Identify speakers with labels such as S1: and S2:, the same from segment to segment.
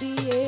S1: be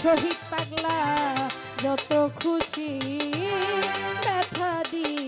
S1: শহীদ পাগলা যত খুশি ব্যথা দিয়ে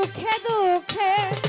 S1: সুখে দুঃখে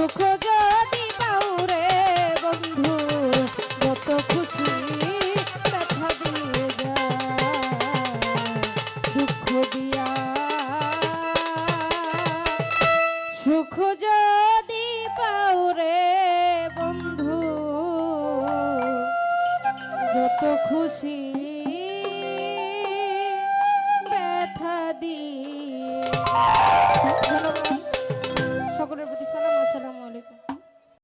S1: সুখ যদি পাউরে বন্ধু যত খুশি ব্যথা দিয়ে যা দুঃখ দিয়া। খুশি